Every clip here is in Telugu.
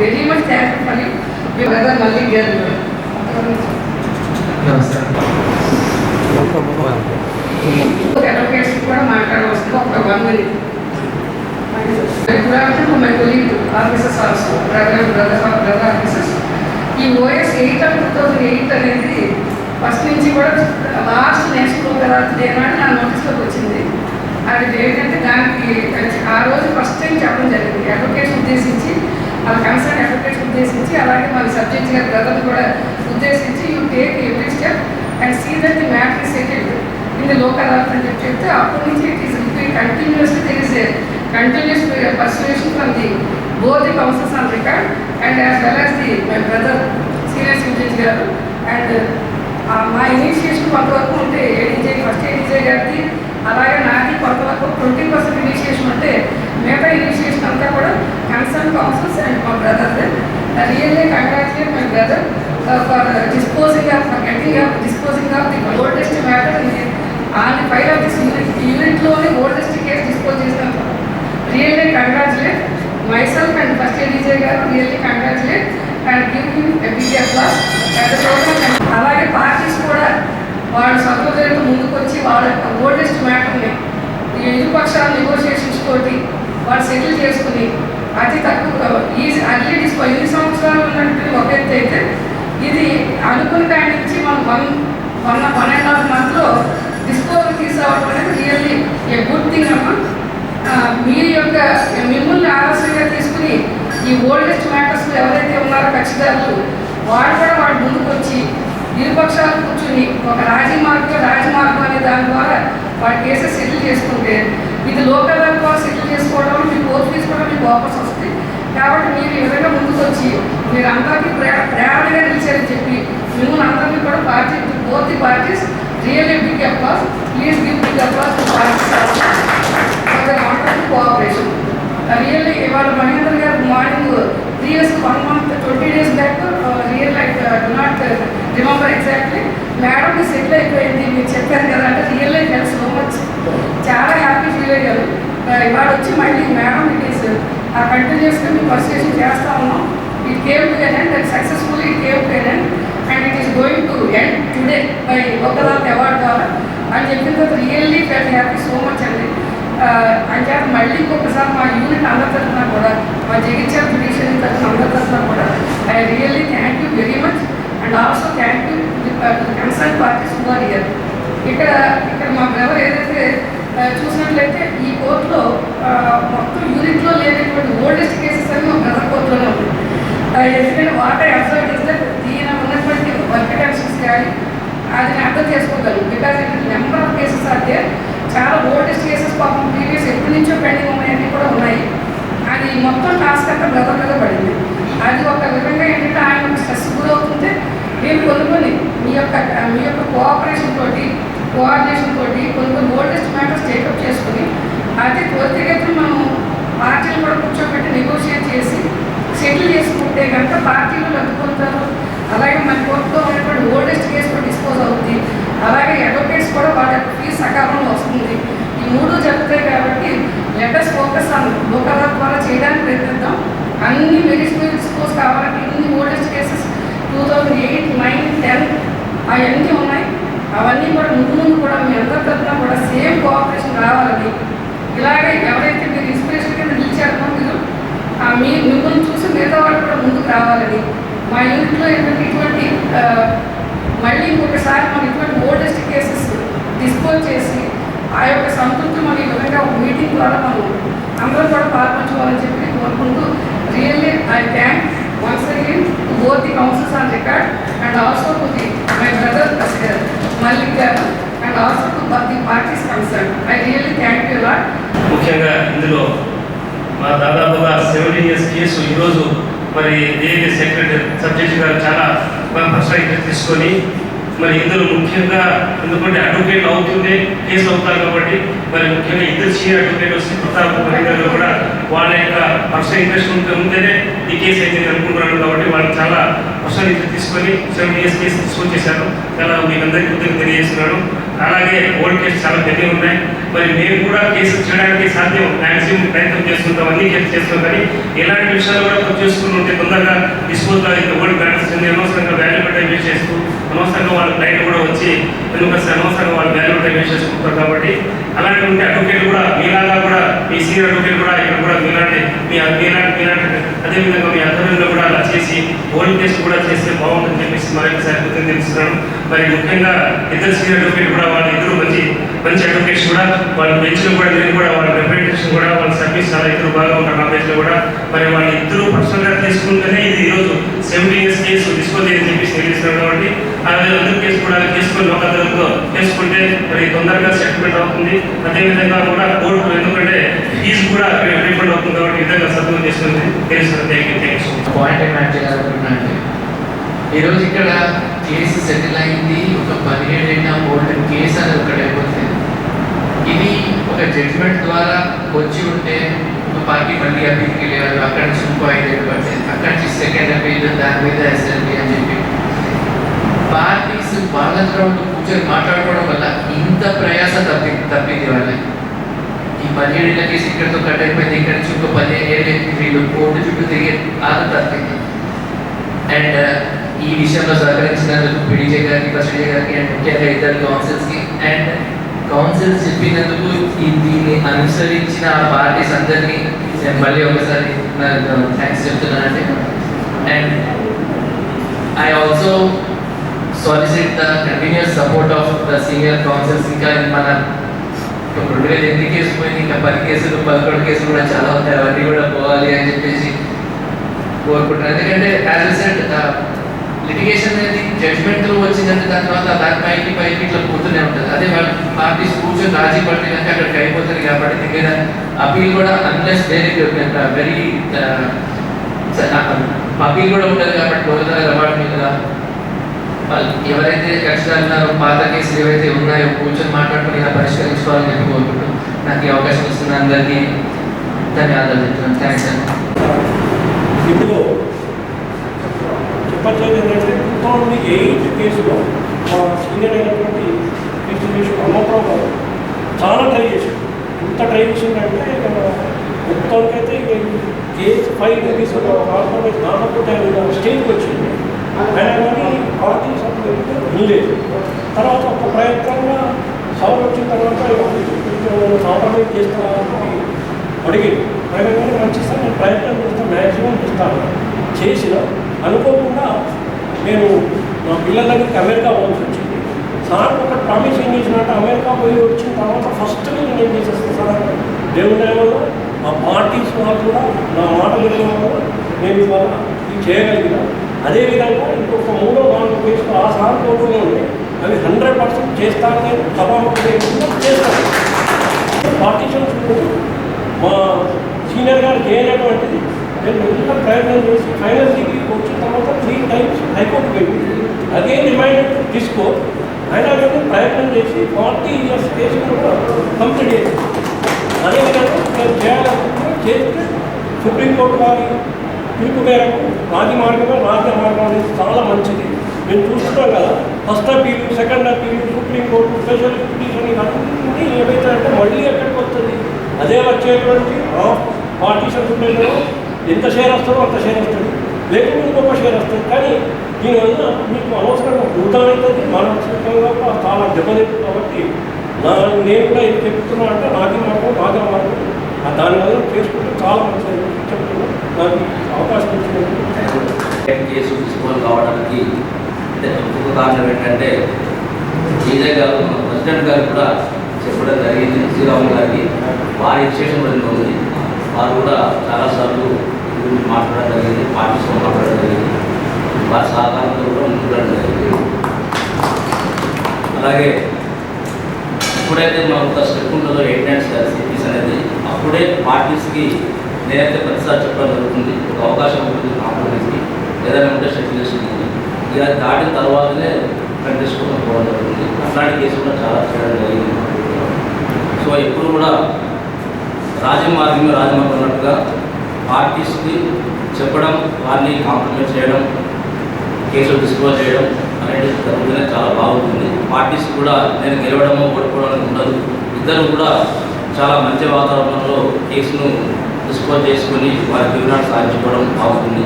వెరీ మచ్ థ్యాంక్ మళ్ళీ. మీ బ్రదర్ మళ్ళీ గారు అడ్వకేట్స్ కూడా మాట్లాడవలసింది ఒక one minute good afternoon my colleague officers also brother brother brother officers ఈ OS eight and two thousand eight అనేది ఫస్ట్ నుంచి కూడా లాస్ట్ నెక్స్ట్ తర్వాత డే నా నోటీస్లోకి వచ్చింది. అది ఏంటంటే దానికి ఆ రోజు ఫస్ట్ టైం చెప్పడం జరిగింది. అడ్వకేట్స్ ఉద్దేశించి వాళ్ళ కన్సర్న్ అడ్వకేట్స్ ఉద్దేశించి అలాగే మన సబ్జెక్ట్ గారి బ్రదర్ కూడా ఉద్దేశించి you take every step and see that the matter settled in the local adalat అని చెప్పి చెప్తే అప్పటి నుంచి it is continuously there is continuous persuasion from the both the councils on record and as well as the my brother senior citizen గారు అండ్ మా ఇనిషియేషన్ కొంతవరకు ఉంటే ఏడీజే ఫస్ట్ ఏడీజే గారిది అలాగే నాది కొంతవరకు ట్వంటీ పర్సెంట్ ఇనిషియేషన్ ఉంటే మిగతా ఇనిషియేషన్ అంతా కూడా కన్సర్న్ కౌన్సిల్స్ అండ్ మా brother really uh, my brother for disposing of for getting of disposing of the oldest matter on the file of this unit యూనిట్లోని oldest case dispose చేసినందుకు really congratulate myself and first ADJ గారు really congratulate and give him a big applause అలాగే పార్టీస్ కూడా వాళ్ళ సహోదరులతో ముందుకు వచ్చి వాళ్ళ యొక్క ఓల్డెస్ట్ మ్యాటర్ని ఈ ఇరుపక్షాల నెగోషియేషన్స్ తోటి వాళ్ళు సెటిల్ చేసుకుని అతి తక్కువ ఈ అర్లీ డిస్పో ఎన్ని సంవత్సరాలు ఉన్నట్టు ఒక ఎత్తు అయితే ఇది అనుకున్న కాడి నుంచి మనం one one one and half మంత్లో డిస్పోజల్ తీసుకురావడం అనేది రియల్లీ ఏ గుడ్ థింగ్ అమ్మా మీ యొక్క మిమ్మల్ని ఆలస్యంగా తీసుకుని ఈ ఓల్డెస్ట్ మ్యాటర్స్ ఎవరైతే ఉన్నారో కక్షిదారులు వాడు కూడా వాడు ముందుకు వచ్చి ఇరుపక్షాలు కూర్చుని ఒక రాజీ మార్గం రాజమార్గం అనే దాని ద్వారా వాడి కేసెస్ సెటిల్ చేసుకుంటే ఇది లోకల్ వర్క్ సెటిల్ చేసుకోవడం మీ కోర్సు తీసుకోవడం మీకు ఆఫర్స్ వస్తాయి. కాబట్టి మీరు ఈ ముందుకు వచ్చి మీరు అందరికీ ప్రేర ప్రేరణగా నిలిచారని చెప్పి మిమ్మల్ని అందరినీ కూడా party both the parties really big applause please give big applause parties cooperation really ఇవాళ మహేందర్ గారు morning years one month twenty days back real like do not remember exactly madam settle అయిపోయింది మీరు చెప్పారు కదా అంటే real life health so much చాలా హ్యాపీ ఫీల్ అయ్యారు. ఇవాళ వచ్చి మళ్ళీ మేడం ఇట్ ఈస్ ఆ కంటిన్యూస్గా మేము పర్సువేషన్ చేస్తూ ఉన్నాం. It came to an end successfully it came to an end and it is going to end today by ఒకదాని అవార్డ్ ద్వారా అని చెప్పిన తర్వాత really felt happy so much అండి. అంటే మళ్ళీ ఇంకొకసారి మా యూనిట్ అందరి తరఫున కూడా మా జగిత్యాల జుడిషియరీ తరఫున అందరి తరఫున కూడా I really thank you very much and also thank you concern parties who are here ఇక్కడ ఇక్కడ మా బ్రదర్ ఏదైతే uh, చూసినట్లయితే ఈ కోర్టులో uh, మొత్తం యూనిట్లో లేనటువంటి ఓల్డెస్ట్ కేసెస్ అని మా బ్రదర్ కోర్టులోనే ఉంది uh, ఎందుకంటే వాటర్ అబ్జర్వ్ చేస్తే ఈయన ఉన్నటువంటి వర్క్ టెన్షన్స్ కానీ అది నేను అర్థం చేసుకోగలను బికాజ్ నెంబర్ ఆఫ్ కేసెస్ అయితే చాలా ఓల్డెస్ట్ కేసెస్ పాపం ప్రీవియస్ ఎప్పటి నుంచో పెండింగ్ ఉన్నాయన్నీ కూడా ఉన్నాయి అది మొత్తం టాస్క్ అంతా బ్రదర్ మీద పడింది అది ఒక విధంగా ఏంటంటే ఆయన స్ట్రెస్ గురవుతుంటే మేము కొన్ని కొన్ని మీ యొక్క మీ యొక్క కోఆపరేషన్ తోటి కోఆర్డినేషన్ తోటి కొన్ని కొన్ని ఓల్డెస్ట్ మ్యాటర్స్ టేకప్ చేసుకుని అతి త్వరితగతిన మనం పార్టీలు కూడా కూర్చోబెట్టి నెగోషియేట్ చేసి సెటిల్ చేసుకుంటే కనుక పార్టీలు లబ్ధిపోతారు అలాగే మన కోర్టులో ఉన్నటువంటి ఓల్డెస్ట్ కేసు కూడా డిస్పోజ్ అవుతుంది అలాగే అడ్వకేట్స్ కూడా వాళ్ళ యొక్క ఫీజు సకాలంలో వస్తుంది. ఈ మూడు జరుగుతాయి కాబట్టి లెటర్స్ ఫోకస్ ఆన్ లోకల్ ద్వారా చేయడానికి ప్రయత్నిద్దాం. అన్ని మెరిట్స్ మీద డిస్పోజ్ కావాలంటే ఇన్ని oldest cases two thousand eight nine ten అవన్నీ ఉన్నాయి. అవన్నీ కూడా ముందు ముందు కూడా మీ అందరి తరఫున కూడా సేమ్ కోఆపరేషన్ రావాలని. ఇలాగే ఎవరైతే మీరు ఇన్స్పిరేషన్ కింద నిలిచారో మీరు ఆ మీ మిమ్మల్ని చూసి మిగతా వాళ్ళు కూడా ముందుకు రావాలని. మా యూనిట్లో ఏంటంటే ఇటువంటి మళ్ళీ ఇంకొకసారి మనం ఇటువంటి ఓల్డెస్ట్ కేసెస్ డిస్పోజ్ చేసి ఆ యొక్క సంతృప్తి మనం ఈ విధంగా ఒక మీటింగ్ ద్వారా మనం అందరం కూడా పాల్పంచుకోవాలని చెప్పి కోరుకుంటూ really I thank once again to both the councils on record and also to the my brother Mallik గారు అండ్ ఆల్సో టు ది ముఖ్యంగా ఇందులో మా దాదాపుగా సెవెన్ ఇయర్స్ కేసు ఈరోజు మరి ఏఏ సెక్రటరీ సబ్జెక్ట్ గారు చాలా మన పర్సనల్ తీసుకొని మరి ఇందులో ముఖ్యంగా ఎందుకంటే అడ్వకేట్ అవుతుండే కేసు అవుతారు కాబట్టి మరి ముఖ్యంగా ఇద్దరు సీనియర్ అడ్వకేట్ వస్తే ప్రతాప్ గారు కూడా వాళ్ళ యొక్క పర్సనల్ ఇంట్రెస్ట్ ఉంటే ఉంటేనే ఈ కేసు అయితే అనుకుంటున్నాను కాబట్టి వాళ్ళు చాలా పర్సనల్ ఇంట్రెస్ట్ తీసుకొని సెవెన్ ఇయర్స్ కేసు తీసుకొచ్చేసారు చాలా మీకు అందరికీ ఉద్యోగం తెలియజేస్తున్నాను. అలాగే ఓల్డ్ కేసు చాలా పెద్దగా ఉన్నాయి. మరి మేము కూడా కేసు చేయడానికి సాధ్యం మ్యాక్సిమం ప్రయత్నం చేస్తుంటాం అన్ని కేసు చేస్తాం కానీ ఎలాంటి విషయాలు కూడా చేసుకుని ఉంటే తొందరగా డిస్పోజ్ ఇంకా ఓల్డ్ బ్యాటర్స్ అనవసరంగా వాల్యూ టైం యూజ్ చేస్తూ అనవసరంగా వాళ్ళ క్లైంట్ కూడా వచ్చి ఎందుకంటే అనవసరంగా వాళ్ళు వాల్యూ టైం యూజ్ చేసుకుంటారు కాబట్టి అలాంటి ఉంటే అడ్వకేట్ కూడా మీలాగా కూడా మీ సీనియర్ అడ్వకేట్ కూడా ఇక్కడ కూడా మీలాంటి మీ మీలాంటి మీలాంటి అదేవిధంగా మీ అందరిలో కూడా అలా చేసి ఓల్డ్ టెస్ట్ కూడా చేస్తే బాగుంటుందని చెప్పేసి మరొకసారి కృతజ్ఞతలు తెలుస్తున్నాను. మరి ముఖ్యంగా ఇద్దరు సీనియర్ అడ్వకేట్ కూడా వాళ్ళ ఇద్దరు మంచి మంచి అడ్వకేట్స్ కూడా వాళ్ళ బెంచ్లో కూడా నేను కూడా వాళ్ళ రిప్రజెంటేషన్ కూడా వాళ్ళ సర్వీస్ చాలా ఇద్దరు బాగా ఉంటారు నా బెంచ్లో కూడా. మరి వాళ్ళు ఇద్దరు పర్సనల్గా తీసుకుంటేనే ఇది ఈరోజు సెవెంటీ ఇయర్స్ కేసు డిస్పోజ్ అని చెప్పేసి తెలియజేస్తున్నాను కాబట్టి అలాగే కేసు కూడా తీసుకొని ఒకరితో తీసుకుంటే మరి తొందరగా సెటిల్మెంట్ అవుతుంది. అదేవిధంగా కూడా కోర్టు ఎందుకంటే ఫీజు కూడా రిఫండ్ అవుతుంది కాబట్టి విధంగా సద్వినియోగం చేసుకుంది. తెలుస్తుంది పాయింట్ ఏం ఈరోజు ఇక్కడ కేసు సెటిల్ అయింది. ఒక పదిహేడు ఓల్డ్ కేసు అది ఒకటే అయిపోతుంది ఇది ఒక జడ్జిమెంట్ ద్వారా వచ్చి ఉంటే ఒక పార్టీ మళ్ళీ అభివృద్ధికి వెళ్ళేవారు అక్కడ నుంచి ఇంకో ఐదేళ్ళు పట్టేది అక్కడ నుంచి సెకండ్ అప్పీల్ దాని మీద ఎస్ఎల్బి అని చెప్పి పార్టీస్ వాళ్ళ గ్రౌండ్ కూర్చొని మాట్లాడుకోవడం వల్ల ఇంత ప్రయాస తప్పి తప్పింది వాళ్ళకి. ఈ పదిహేడు ఏళ్ళ కేసు ఇక్కడితో కట్ అయిపోయింది ఇక్కడ చుట్టూ ఇంకో ఏళ్ళు వీళ్ళు కోర్టు చుట్టూ తిరిగే ఆట తప్పింది. అండ్ ఈ విషయంలో సహకరించినందుకు పిడిజే గారికి బసడిజే గారికి అండ్ ముఖ్యంగా ఇద్దరు కౌన్సిల్స్కి అండ్ కౌన్సిల్స్ చెప్పినందుకు దీన్ని అనుసరించిన ఆ పార్టీస్ అందరినీ నేను మళ్ళీ ఒకసారి థ్యాంక్స్ చెప్తున్నానండి. And I also solicit the continuous support of the senior councils ఇంకా మన ఇప్పుడు రెండు వేల ఎనిమిది కేసు పోయింది ఇంకా పది కేసులు పదకొండు కేసులు కూడా చాలా ఉంటాయి అవన్నీ కూడా పోవాలి అని చెప్పేసి కోరుకుంటున్నాను ఎందుకంటే యాజ్ సెడ్ లిటిగేషన్ అనేది జడ్జ్మెంట్ వచ్చిందంటే దాని తర్వాత దాని పైకి పైకి ఇట్లా పోతూనే ఉంటుంది. అదే వాళ్ళ పార్టీస్ కూర్చొని రాజీ పడినాక అక్కడికి అయిపోతుంది కాబట్టి దగ్గర అపీల్ కూడా అన్లెస్ వెరీ వెరీ అపీల్ కూడా ఉంటుంది కాబట్టి కోరుతారు అలవాటు మీద ఎవరైతే కష్టాలు ఉన్నారో పాత కేసులు ఏవైతే ఉన్నాయో కూర్చొని మాట్లాడుకుని ఇలా పరిష్కరించుకోవాలని చెప్పి కోరుకుంటూ నాకు ఈ అవకాశం ఇస్తున్న అందరికీ ధన్యవాదాలు చెప్తున్నాను. థ్యాంక్స్ అండి. ఇప్పుడు చెప్పట్లేదు ఏంటంటే టూ థౌజండ్ ఎయిట్ కేసులో మా సీనియర్ అయినటువంటి ఇన్స్టిట్యూషన్ అమ్మప్రావు గారు చాలా ట్రై చేశారు ఎంత ట్రై చేసిందంటే మొత్తానికైతే ఇక కేసు ఫైవ్ తీసుకున్న కాంప్రమైజ్ దాదాపు స్టేజ్కి వచ్చింది. ఆయన కానీ పార్టీ సభ్యులు వినలేదు తర్వాత ఒక ప్రయత్నంగా సభ వచ్చిన తర్వాత కాంప్రమైజ్ చేస్తానని అడిగింది ఆయన కానీ మంచి నేను ప్రయత్నం చేస్తాను మ్యాక్సిమం ఇస్తాను చేసిన అనుకోకుండా నేను మా పిల్లల దగ్గరికి అమెరికా పోవాల్సి వచ్చింది. సార్ ఒక ప్రామిస్ ఏం చేసినట్టు అమెరికా పోయి వచ్చిన తర్వాత ఫస్ట్ నేను ఏం చేసేస్తాను సార్ దేవుని దయవల్ల మా పార్టీస్ వాళ్ళు కూడా నా మాటలు వినడం నేను ఇవాళ ఇది అదేవిధంగా ఇంకొక మూడో నాలుగు కేసులు ఆ సార్ ఉంది. ఉన్నాయి అవి హండ్రెడ్ పర్సెంట్ చేస్తానని నేను సభాముఖం చేస్తాను పార్టీషన్స్ మా సీనియర్ గారు చేయనటువంటిది నేను ఎంత ప్రయత్నం చేసి ఫైనల్ డిగ్రీకి వచ్చిన తర్వాత త్రీ టైమ్స్ హైకోర్టు పోయింది అదే రిమైండ్ తీసుకో. అయినా మేము ప్రయత్నం చేసి ఫార్టీ ఇయర్స్ కేసు కూడా కంప్లీట్ చేసి అదేవిధంగా నేను చేయాలనుకుంటే చేస్తే సుప్రీంకోర్టు వారి పిలుపు మేరకు రాజీ మార్గమే రాజ్య మార్గం అనేది చాలా మంచిది. మేము చూస్తున్నాం కదా first appeal second appeal supreme court special petition ఇవన్నీ ఏమైతే అంటే మళ్ళీ ఎక్కడికి వస్తుంది? అదే వచ్చేటువంటి పార్టీషన్ ఉండేదో ఎంత షేర్ వస్తుందో అంత షేర్ వస్తుంది. లేకుండా ఇంకొక షేర్ వస్తుంది. కానీ దీనివల్ల మీకు అనవసరంగా భూతం అవుతుంది మానసికంగా చాలా దెబ్బతింటుంది. కాబట్టి నా నేను కూడా ఇది చెప్తున్నా అంటే నాది మార్గం రాజా మార్గం. దానివల్ల చేసుకుంటే చాలా మంచి అని చెప్తున్నా అవకాశం ఇచ్చినందుకు తీసుకోవాలి కావడానికి ఇంకొక కారణం ఏంటంటే విజయ్ గారు మన ప్రెసిడెంట్ గారు కూడా చెప్పడం జరిగింది. శ్రీరాములు గారికి వారి విశేషం కూడా ఉంది వారు కూడా చాలాసార్లు గురించి మాట్లాడడం జరిగింది పార్టీస్తో మాట్లాడడం జరిగింది. వారి సహకారంతో కూడా ముందుకు జరిగింది. అలాగే ఎప్పుడైతే మనం ఒక స్టెప్ ఉంటుందో ఎయిట్ నైన్స్ సిటీస్ అనేది అప్పుడే పార్టీస్కి నేనైతే ప్రతిసారి చెప్పడం జరుగుతుంది. ఒక అవకాశం ఉంటుంది కాంప్రమైజ్కి. ఏదైనా ఉంటే షెడ్యూల్ చేస్తుంది ఇక దాటిన తర్వాతనే కంటెస్ట్ పోవడం జరుగుతుంది. అట్లాంటి కేసు కూడా చాలా చేయడం జరిగింది. సో ఎప్పుడు కూడా రాజమార్గం రాజమార్గం అన్నట్టుగా పార్టీస్కి చెప్పడం వారిని కాంప్రమైజ్ చేయడం కేసులు డిస్క్లోజ్ చేయడం అనేది జరుగుతూనే చాలా బాగుంటుంది. పార్టీస్ కూడా నేను గెలవడమో ఓడిపోవడం ఉండదు. ఇద్దరు కూడా చాలా మంచి వాతావరణంలో కేసును డిస్పోజ్ చేసుకుని వారి వివరాలు సాధించుకోవడం అవుతుంది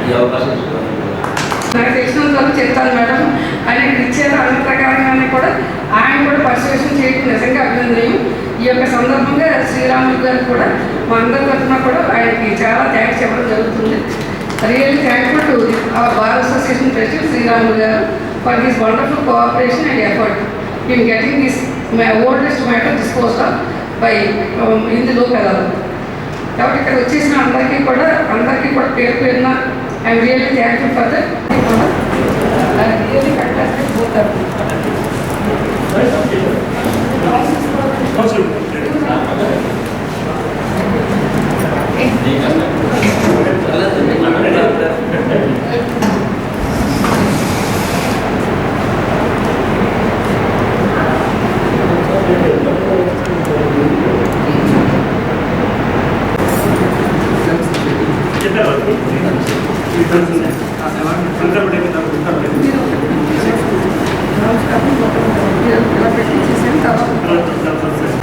ఈ అవకాశం నాకు తెలిసినంత చెప్తాను మేడం. ఆయన ఇచ్చే ఇచ్చారు అన్న ప్రకారంగానే కూడా ఆయన కూడా పరిశీలన చేయడం నిజంగా అభినందనీయం. ఈ యొక్క సందర్భంగా శ్రీరాములు గారు కూడా మా అందరి తరఫున కూడా ఆయనకి చాలా థ్యాంక్స్ చెప్పడం జరుగుతుంది. రియల్లీ థ్యాంక్ఫుల్ టు ఆ బార్ అసోసియేషన్ ప్రెసిడెంట్ శ్రీరాములు గారు for this wonderful cooperation and effort in getting this oldest matter dispose by in the కాబట్టి ఇక్కడ వచ్చేసిన అందరికీ కూడా అందరికీ కూడా పేరు పేరున I really thank you for that really contacted పోతారు ఇలా పెట్టి చేసిన తర్వాత